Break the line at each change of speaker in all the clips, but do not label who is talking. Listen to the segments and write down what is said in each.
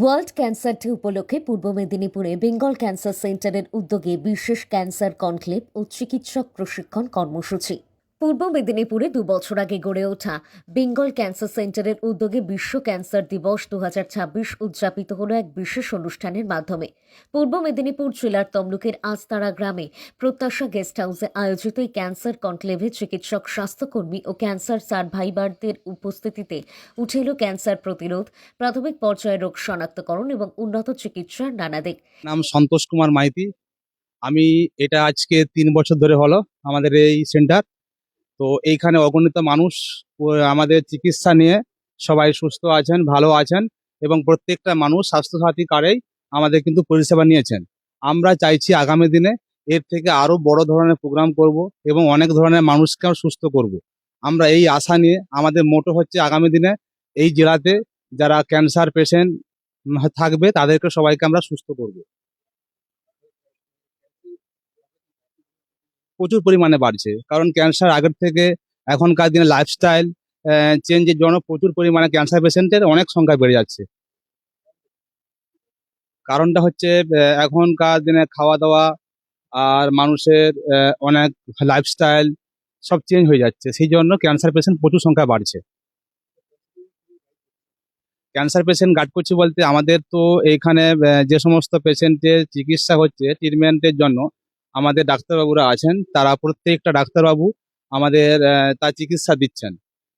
World cancer day উপলক্ষে পূর্ব মেদিনীপুরে Bengal cancer সেন্টারের উদ্যোগে বিশেষ ক্যান্সার কনক্লেভ ও চিকিৎসক প্রশিক্ষণ কর্মসূচি। পূর্ব মেদিনীপুরে দু বছর আগে গড়ে ওঠা বেঙ্গল ক্যান্সার সেন্টারের উদ্যোগে বিশ্ব ক্যান্সার দিবস দু উদযাপিত হল এক বিশেষ অনুষ্ঠানের মাধ্যমে। পূর্ব মেদিনীপুর জেলার তমলুকের আস্তারা গ্রামে প্রত্যাশা গেস্ট হাউসে আয়োজিত এই ক্যান্সার কনক্লেভে চিকিৎসক, স্বাস্থ্যকর্মী ও ক্যান্সার সার্ভাইভারদের উপস্থিতিতে উঠে এলো ক্যান্সার প্রতিরোধ, প্রাথমিক পর্যায়ে রোগ শনাক্তকরণ এবং উন্নত চিকিৎসার নানা দিক।
নাম সন্তোষ কুমার মাইতি। আমি এটা আজকে তিন বছর ধরে হলো আমাদের এই সেন্টার। তো এইখানে অগণিত মানুষ আমাদের চিকিৎসা নিয়ে সবাই সুস্থ আছেন, ভালো আছেন এবং প্রত্যেকটা মানুষ স্বাস্থ্যসাথী কার্ডেই আমাদের কিন্তু পরিষেবা নিয়েছেন। আমরা চাইছি আগামী দিনে এর থেকে আরও বড় ধরনের প্রোগ্রাম করব এবং অনেক ধরনের মানুষকেও সুস্থ করব। আমরা এই আশা নিয়ে আমাদের মোটো হচ্ছে আগামী দিনে এই জেলাতে যারা ক্যান্সার পেশেন্ট থাকবে তাদেরকে সবাইকে আমরা সুস্থ করব। প্রচুর পরিমাণে বাড়ছে। কারণ ক্যান্সার আগের থেকে এখনকার দিনে লাইফস্টাইল চেঞ্জের জন্য প্রচুর পরিমাণে ক্যান্সার পেশেন্টের অনেক সংখ্যা বেড়ে যাচ্ছে। কারণটা হচ্ছে এখনকার দিনে খাওয়া দাওয়া আর মানুষের অনেক লাইফস্টাইল সব চেঞ্জ হয়ে যাচ্ছে। সেই জন্য ক্যান্সার পেশেন্ট প্রচুর সংখ্যা বাড়ছে। ক্যান্সার পেশেন্ট গার্ড করছি বলতে আমাদের তো এইখানে যে সমস্ত পেশেন্টের চিকিৎসা হচ্ছে ট্রিটমেন্টের জন্য আমাদের ডাক্তারবাবুরা আছেন, তারা প্রত্যেকটা ডাক্তারবাবু আমাদের তার চিকিৎসা দিচ্ছেন।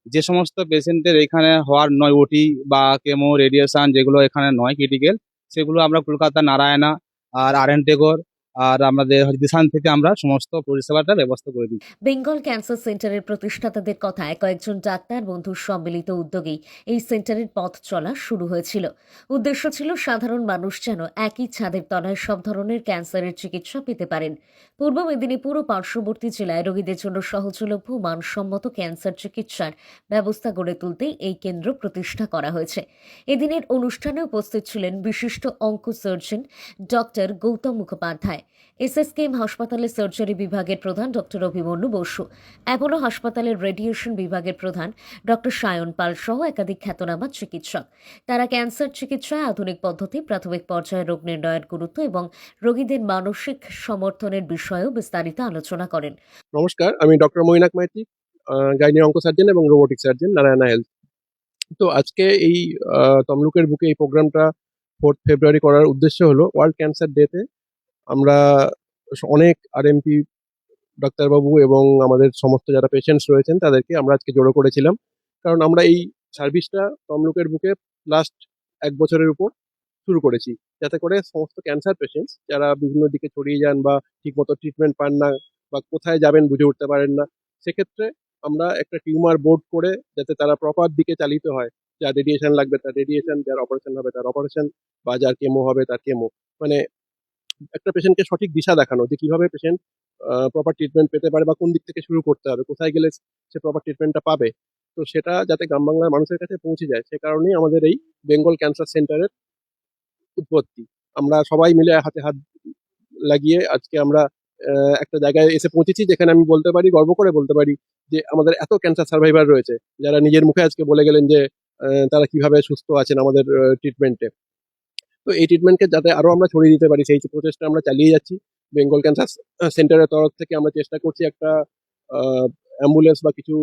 যে সমস্ত পেশেন্টের এখানে হওয়ার নয় ওটি বা কেমো রেডিয়েশন যেগুলো এখানে নয় ক্রিটিক্যাল সেগুলো আমরা কলকাতা, নারায়ণা আর আর এন টেগর আর আমাদের দিশান থেকে আমরা সমস্ত পরিষেবাটা ব্যবস্থা করে দিই
বেঙ্গল ক্যান্সার সেন্টারের প্রতিষ্ঠাতাদের কথায় কয়েকজন ডাক্তার বন্ধুর সম্মিলিত উদ্যোগেই এই সেন্টারের পথ চলা শুরু হয়েছিল। উদ্দেশ্য ছিল সাধারণ মানুষ যেন একই ছাদের তলায় সব ধরনের ক্যান্সারের চিকিৎসা পেতে পারেন। পূর্ব মেদিনীপুর ও পার্শ্ববর্তী জেলায় রোগীদের জন্য সহজলভ্য মানসম্মত ক্যান্সার চিকিৎসার ব্যবস্থা গড়ে তুলতেই এই কেন্দ্র প্রতিষ্ঠা করা হয়েছে। এদিনের অনুষ্ঠানে উপস্থিত ছিলেন বিশিষ্ট onco surgeon doctor Gautam Mukhopadhyay. SSKM হাসপাতালের সার্জারি বিভাগের প্রধান ডক্টর অভিমন্যু বসু অ্যাপোলো হাসপাতালের রেডিয়েশন বিভাগের প্রধান ডক্টর সায়ন পাল সহ একাধিক খ্যাতনামা চিকিৎসক। তারা ক্যান্সার চিকিৎসায় আধুনিক পদ্ধতি, প্রাথমিক পর্যায়ে রোগ নির্ণয়ের গুরুত্ব এবং রোগীদের মানসিক সমর্থনের বিষয়েও বিস্তারিত আলোচনা করেন।
নমস্কার, আমি doctor Mainak Maiti gynae onco surgeon এবং রোবোটিক সার্জন, নারায়ণা হেলথ। তো আজকে এই তমলুকের বুকে এই প্রোগ্রামটা ফোর্থ ফেব্রুয়ারি করার উদ্দেশ্য হলো, ওয়ার্ল্ড ক্যান্সার ডেতে আমরা অনেক আরএমপি ডাক্তারবাবু এবং আমাদের সমস্ত যারা পেশেন্টস রয়েছেন তাদেরকে আমরা আজকে জড়ো করেছিলাম। কারণ আমরা এই সার্ভিসটা তমলুকের বুকে লাস্ট এক বছরের উপর শুরু করেছি। যাতে করে সমস্ত ক্যান্সার পেশেন্টস যারা বিভিন্ন দিকে ছড়িয়ে যান বা ঠিকমতো ট্রিটমেন্ট পান না বা কোথায় যাবেন বুঝে উঠতে পারেন না, সেক্ষেত্রে আমরা একটা টিউমার বোর্ড করে যাতে তারা প্রপার দিকে চালিত হয়। যার রেডিয়েশন লাগবে তার রেডিয়েশন যার অপারেশন হবে তার অপারেশন বা যার কেমো হবে তার কেমো মানে একটা পেশেন্টকে সঠিক দিশা দেখানো যে কীভাবে পেশেন্ট প্রপার ট্রিটমেন্ট পেতে পারে বা কোন দিক থেকে শুরু করতে হবে, কোথায় গেলে সে প্রপার ট্রিটমেন্টটা পাবে। তো সেটা যাতে গ্রাম বাংলার মানুষের কাছে পৌঁছে যায়, সে কারণেই আমাদের এই বেঙ্গল ক্যান্সার সেন্টারের উৎপত্তি। আমরা সবাই মিলে হাতে হাত লাগিয়ে আজকে আমরা একটা জায়গায় এসে পৌঁছেছি যেখানে আমি বলতে পারি, গর্ব করে বলতে পারি যে আমাদের এত ক্যান্সার সার্ভাইভার রয়েছে, যারা নিজের মুখে আজকে বলে গেলেন যে তারা কীভাবে সুস্থ আছেন আমাদের ট্রিটমেন্টে তো এই ট্রিটমেন্টকে যাতে আরও আমরা ছড়িয়ে দিতে পারি, সেই প্রচেষ্টা আমরা চালিয়ে যাচ্ছি। বেঙ্গল ক্যান্সার সেন্টারের তরফ থেকে আমরা চেষ্টা করছি একটা অ্যাম্বুলেন্স বা কিছু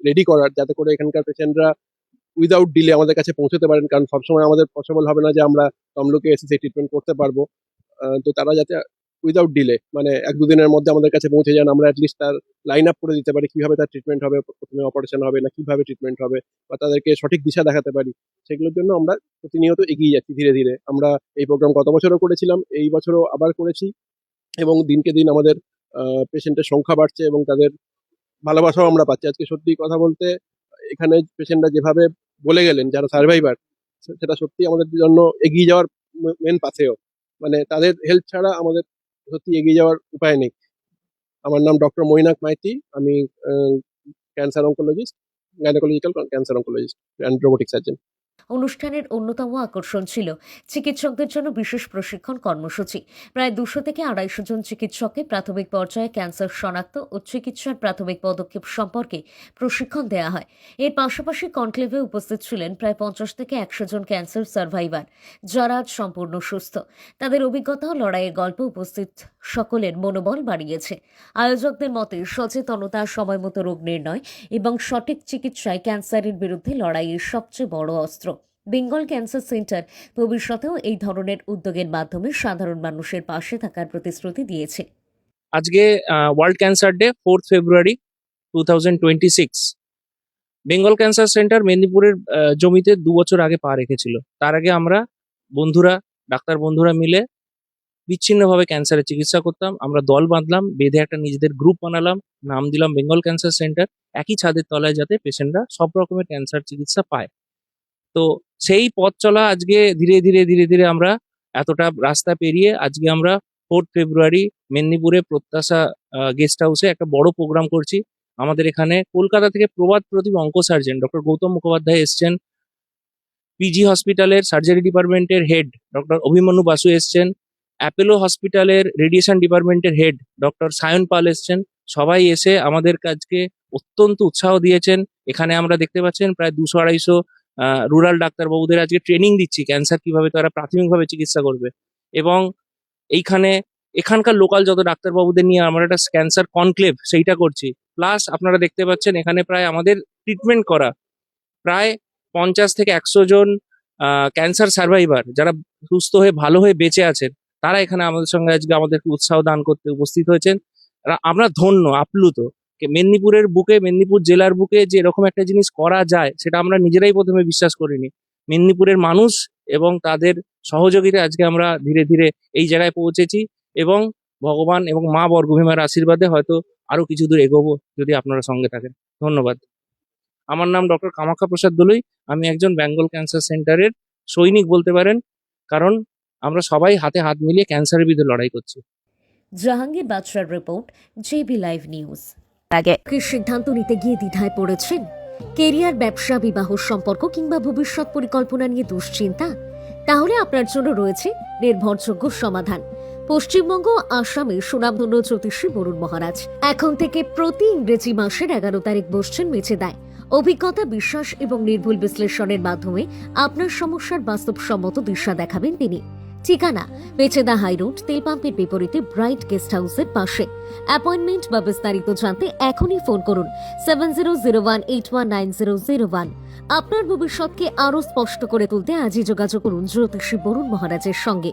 রেডি করার, যাতে করে এখানকার পেশেন্টরা উইদাউট ডিলে আমাদের কাছে পৌঁছতে পারেন। কারণ সবসময় আমাদের পসিবল হবে না যে আমরা তমলুকে এসে সেই ট্রিটমেন্ট করতে পারব। তো তারা যাতে উইদাউট ডিলে মানে এক দুদিনের মধ্যে আমাদের কাছে পৌঁছে যান, আমরা অ্যাটলিস্ট তার লাইন আপ করে দিতে পারি, কীভাবে তার ট্রিটমেন্ট হবে, প্রথমে অপারেশন হবে না, কীভাবে ট্রিটমেন্ট হবে, বা তাদেরকে সঠিক দিশা দেখাতে পারি, সেগুলোর জন্য আমরা প্রতিনিয়ত এগিয়ে যাচ্ছি ধীরে ধীরে। আমরা এই প্রোগ্রাম গত বছরও করেছিলাম, এই বছরও আবার করেছি, এবং দিনকে দিন আমাদের পেশেন্টের সংখ্যা বাড়ছে এবং তাদের ভালোবাসাও আমরা পাচ্ছি। আজকে সত্যি কথা বলতে, এখানে পেশেন্টরা যেভাবে বলে গেলেন, যারা সার্ভাইভার সেটা সত্যি আমাদের জন্য এগিয়ে যাওয়ার মেন পাথেও মানে তাদের হেল্প ছাড়া আমাদের সত্যি এগিয়ে যাওয়ার উপায় নেই। আমার নাম ডক্টর মইনাক মাইতি, আমি cancer oncologist gynaecological cancer oncologist and robotic surgeon
অনুষ্ঠানের অন্যতম আকর্ষণ ছিল চিকিৎসকদের জন্য বিশেষ প্রশিক্ষণ কর্মসূচি। প্রায় দুশো থেকে আড়াইশো জন চিকিৎসককে প্রাথমিক পর্যায়ে ক্যান্সার শনাক্ত ও চিকিৎসার প্রাথমিক পদক্ষেপ সম্পর্কে প্রশিক্ষণ দেওয়া হয়। এর পাশাপাশি কনক্লেভে উপস্থিত ছিলেন প্রায় পঞ্চাশ থেকে একশো জন ক্যান্সার সার্ভাইভার, যারা আজ সম্পূর্ণ সুস্থ। তাদের অভিজ্ঞতা ও লড়াইয়ের গল্প উপস্থিত সকলের মনোবল বাড়িয়েছে। আয়োজকদের মতে, সচেতনতা সময়মতো রোগ নির্ণয় এবং সঠিক চিকিৎসায় ক্যান্সারের বিরুদ্ধে লড়াইয়ের সবচেয়ে বড় অস্ত্র। বেঙ্গল ক্যান্সার সেন্টার ভবিষ্যতেও এই ধরনের উদ্যোগের মাধ্যমে সাধারণ মানুষের পাশে থাকার প্রতিশ্রুতি দিয়েছে।
আজকে world cancer day fourth February to Bengal cancer centre মেদিনীপুরের জমিতে দু বছর আগে পা রেখেছিল। তার আগে আমরা বন্ধুরা, ডাক্তার বন্ধুরা মিলে বিচ্ছিন্নভাবে ক্যান্সারের চিকিৎসা করতাম। আমরা দল বাঁধলাম, বেঁধে একটা নিজেদের গ্রুপ বানালাম, নাম দিলাম বেঙ্গল ক্যান্সার সেন্টার। একই ছাদের তলায় যাতে পেশেন্টরা সব রকমের ক্যান্সার চিকিৎসা পায়। তো সেই পথ চলা আজকে ধীরে ধীরে ধীরে ধীরে আমরা এতটা রাস্তা পেরিয়ে আজকে আমরা ফোর্থ ফেব্রুয়ারি মেদিনীপুরে প্রত্যাশা গেস্ট হাউসে একটা বড় প্রোগ্রাম করছি। আমাদের এখানে কলকাতা থেকে প্রবাদ প্রতিম অঙ্ক সার্জন ডক্টর গৌতম মুখোপাধ্যায় এসছেন। পিজি হসপিটালের সার্জারি ডিপার্টমেন্টের হেড ডক্টর অভিমন্যু বাসু এসছেন। অ্যাপেলো হসপিটালের রেডিয়েশন ডিপার্টমেন্টের হেড ডক্টর সায়ন পাল এসছেন। সবাই এসে আমাদের কাজকে অত্যন্ত উৎসাহ দিয়েছেন। এখানে আমরা দেখতে পাচ্ছেন প্রায় দুশো, আড়াইশো রুরাল ডাক্তারবাবুদের আজকে ট্রেনিং দিচ্ছি ক্যান্সার কীভাবে তারা প্রাথমিকভাবে চিকিৎসা করবে। এবং এইখানে এখানকার লোকাল যত ডাক্তারবাবুদের নিয়ে আমরা একটা ক্যান্সার কনক্লেভ সেইটা করছি। প্লাস আপনারা দেখতে পাচ্ছেন এখানে প্রায় আমাদের ট্রিটমেন্ট করা প্রায় পঞ্চাশ থেকে একশো জন ক্যান্সার সার্ভাইভার যারা সুস্থ হয়ে ভালো হয়ে বেঁচে আছেন, তারা এখানে আমাদের সঙ্গে আজকে আমাদেরকে উৎসাহ দান করতে উপস্থিত হয়েছেন। আমরা ধন্য, আপ্লুত। মেদিনীপুরের বুকে, মেদিনীপুর জেলার বুকে যে এরকম একটা জিনিস করা যায়, সেটা আমরা নিজেরাই প্রথমে বিশ্বাস করিনি। মেদিনীপুরের মানুষ এবং তাদের সহযোগিতা আজকে আমরা ধীরে ধীরে এই জায়গায় পৌঁছেছি এবং ভগবান এবং মা বর্গভীমার আশীর্বাদে হয়তো আরও কিছু দূর এগোবো যদি আপনারা সঙ্গে থাকেন। ধন্যবাদ। আমার নাম ডক্টর কামাখ্যা প্রসাদ দলুই। আমি একজন বেঙ্গল ক্যান্সার সেন্টারের সৈনিক বলতে পারেন, কারণ আমরা সবাই হাতে হাত মিলিয়ে ক্যান্সারের বিরুদ্ধে লড়াই করছি।
জাহাঙ্গীর বাদশার রিপোর্ট, জেবি লাইভ নিউজ।
আগে।
কি সিদ্ধান্ত নিতে গিয়ে দ্বিধায় পড়েছেন? কেরিয়ার, ব্যবসা, বিবাহ সম্পর্ক কিংবা ভবিষ্যৎ পরিকল্পনা নিয়ে দুশ্চিন্তা? তাহলে আপনার জন্য রয়েছে নির্ভরযোগ্য সমাধান। পশ্চিমবঙ্গ, আসামে সুনামধন্য জ্যোতিষী বরুণ মহারাজ। এখন থেকে প্রতি ইংরেজি মাসের এগারো তারিখ বসছেন মেচে দেয় অভিজ্ঞতা, বিশ্বাস এবং নির্ভুল বিশ্লেষণের মাধ্যমে আপনার সমস্যার বাস্তবসম্মত দিশা দেখাবেন তিনি। ঠিকানা পেচেদা হাইরোড তেলপাম্পের বিপরীতে ব্রাইট গেস্ট হাউসের পাশে। অ্যাপয়েন্টমেন্ট বা বিস্তারিত জানতে এখনই ফোন করুন seven zero zero one eight one nine zero zero one আপনার ভবিষ্যৎকে আরও স্পষ্ট করে তুলতে আজই যোগাযোগ করুন জ্যোতিষী বরুণ মহারাজের সঙ্গে।